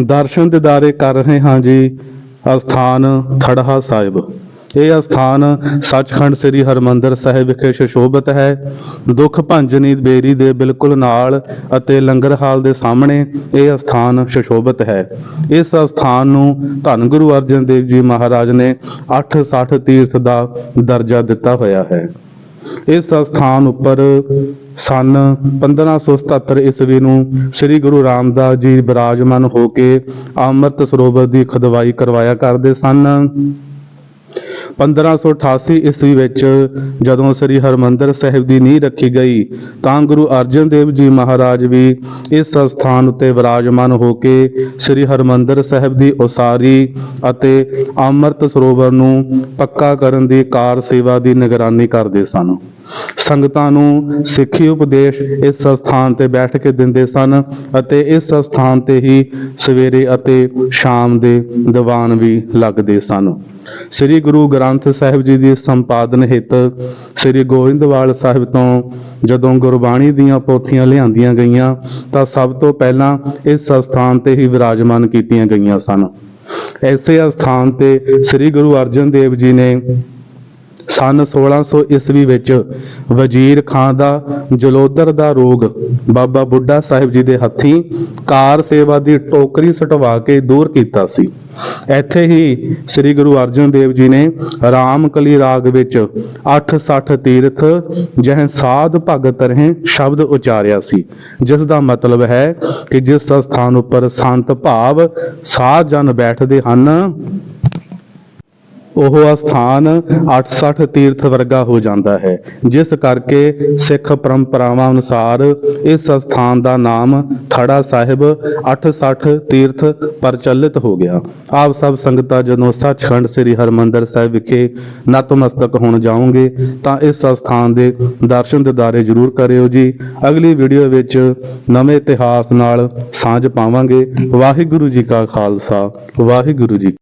ਦਰਸ਼ਨ ਦਿਦਾਰੇ ਕਰ ਰਹੇ ਹਾਂ ਜੀ, ਅਸਥਾਨ ਥੜਹਾ ਸਾਹਿਬ। ਇਹ ਅਸਥਾਨ ਸੱਚਖੰਡ ਸ੍ਰੀ ਹਰਮੰਦਰ ਸਾਹਿਬ ਵਿਖੇ ਸੁਸ਼ੋਭਿਤ ਹੈ। ਦੁੱਖ ਭੰਜਨੀ ਬੇਰੀ ਦੇ ਬਿਲਕੁਲ ਨਾਲ ਅਤੇ ਲੰਗਰ ਹਾਲ ਦੇ ਸਾਹਮਣੇ ਇਹ ਅਸਥਾਨ ਸੁਸ਼ੋਭਿਤ ਹੈ। ਇਸ ਅਸਥਾਨ ਨੂੰ ਧੰਨ ਗੁਰੂ ਅਰਜਨ ਦੇਵ ਜੀ ਮਹਾਰਾਜ ਨੇ 860 ਤੀਰਥ ਦਾ ਦਰਜਾ ਦਿੱਤਾ ਹੋਇਆ ਹੈ। ਇਸ ਸਥਾਨ ਉੱਪਰ ਸਨ 1577 ਈਸਵੀ ਨੂੰ ਸ੍ਰੀ ਗੁਰੂ ਰਾਮਦਾਸ ਜੀ ਬਿਰਾਜਮਾਨ ਹੋ ਕੇ ਅੰਮ੍ਰਿਤ ਸਰੋਵਰ ਦੀ ਖੁਦਵਾਈ ਕਰਵਾਇਆ ਕਰਦੇ ਸਨ। 1588 ਈਸਵੀ ਵਿੱਚ ਜਦੋਂ ਸ੍ਰੀ ਹਰਮੰਦਰ ਸਾਹਿਬ ਦੀ ਨੀਂਹ ਰੱਖੀ ਗਈ, ਤਾਂ ਗੁਰੂ ਅਰਜਨ ਦੇਵ ਜੀ ਮਹਾਰਾਜ ਵੀ ਇਸ ਸਥਾਨ ਉੱਤੇ ਵਿਰਾਜਮਾਨ ਹੋ ਕੇ ਸ੍ਰੀ ਹਰਮੰਦਰ ਸਾਹਿਬ ਦੀ ਉਸਾਰੀ ਅਤੇ ਅੰਮ੍ਰਿਤ ਸਰੋਵਰ ਨੂੰ ਪੱਕਾ ਕਰਨ ਦੀ ਕਾਰ ਸੇਵਾ ਦੀ ਨਿਗਰਾਨੀ ਕਰਦੇ ਸਨ। ਸੰਗਤਾਂ ਨੂੰ ਸਿੱਖੀ ਉਪਦੇਸ਼ ਇਸ ਸਥਾਨ ਤੇ ਬੈਠ ਕੇ ਦਿੰਦੇ ਸਨ ਅਤੇ ਇਸ ਸਥਾਨ ਤੇ ਹੀ ਸਵੇਰੇ ਅਤੇ ਸ਼ਾਮ ਦੇ ਦੀਵਾਨ ਵੀ ਲੱਗਦੇ ਸਨ। ਸ੍ਰੀ ਗੁਰੂ ਗ੍ਰੰਥ ਸਾਹਿਬ ਜੀ ਦੀ ਸੰਪਾਦਨ ਹਿੱਤ ਸ੍ਰੀ ਗੋਇੰਦਵਾਲ ਸਾਹਿਬ ਤੋਂ ਜਦੋਂ ਗੁਰਬਾਣੀ ਦੀਆਂ ਪੋਥੀਆਂ ਲਿਆਂਦੀਆਂ ਗਈਆਂ ਤਾਂ ਸਭ ਤੋਂ ਪਹਿਲਾਂ ਇਸ ਸਥਾਨ ਤੇ ਹੀ ਵਿਰਾਜਮਾਨ ਕੀਤੀਆਂ ਗਈਆਂ ਸਨ। ਐਸੇ ਸਥਾਨ ਤੇ ਸ੍ਰੀ ਗੁਰੂ ਅਰਜਨ ਦੇਵ ਜੀ ਨੇ ਸਨ 1600 ਈਸਵੀ ਵਿੱਚ ਵਜ਼ੀਰ ਖਾਂ ਦਾ ਜਲੋਦਰ ਦਾ ਰੋਗ। ਬਾਬਾ ਬੁੱਢਾ ਸਾਹਿਬ ਜੀ ਦੇ ਹੱਥੀਂ ਕਾਰ ਸੇਵਾ ਦੀ ਟੋਕਰੀ ਸਟਵਾ ਕੇ ਦੂਰ ਕੀਤਾ ਸੀ। ਇੱਥੇ ਹੀ ਸ੍ਰੀ ਗੁਰੂ ਅਰਜਨ ਦੇਵ ਜੀ ਨੇ ਰਾਮਕਲੀ ਰਾਗ ਵਿੱਚ 860 ਤੀਰਥ ਜਹ ਸਾਧ ਭਗਤ ਰਹੇ ਸ਼ਬਦ ਉਚਾਰਿਆ ਸੀ। ਜਿਸ ਦਾ ਮਤਲਬ ਹੈ ਕਿ ਜਿਸ ਸਥਾਨ ਉੱਪਰ ਸੰਤ ਭਾਵ ਸਾਧ ਜਨ ਬੈਠਦੇ ਹਨ ਉਹ ਸਥਾਨ 860 ਤੀਰਥ ਵਰਗਾ ਹੋ ਜਾਂਦਾ ਹੈ। ਜਿਸ ਕਰਕੇ ਸਿੱਖ ਪਰੰਪਰਾਵਾਂ ਅਨੁਸਾਰ ਇਸ ਸਥਾਨ ਦਾ ਨਾਮ ਥੜਾ ਸਾਹਿਬ 860 ਤੀਰਥ ਪ੍ਰਚਲਿਤ ਹੋ ਗਿਆ। ਆਪ ਸਭ ਸੰਗਤਾਂ ਜਦੋਂ ਸੱਚਖੰਡ ਸ੍ਰੀ ਹਰਮੰਦਰ ਸਾਹਿਬ ਵਿਖੇ ਨਤਮਸਤਕ ਹੋਣ ਜਾਓਗੇ ਤਾਂ ਇਸ ਸਥਾਨ ਦੇ ਦਰਸ਼ਨ ਦਿਦਾਰੇ ਜ਼ਰੂਰ ਕਰਿਓ ਜੀ। ਅਗਲੀ ਵੀਡੀਓ ਵਿੱਚ ਨਵੇਂ ਇਤਿਹਾਸ ਨਾਲ ਸਾਂਝ ਪਾਵਾਂਗੇ। ਵਾਹਿਗੁਰੂ ਜੀ ਕਾ ਖਾਲਸਾ, ਵਾਹਿਗੁਰੂ ਜੀ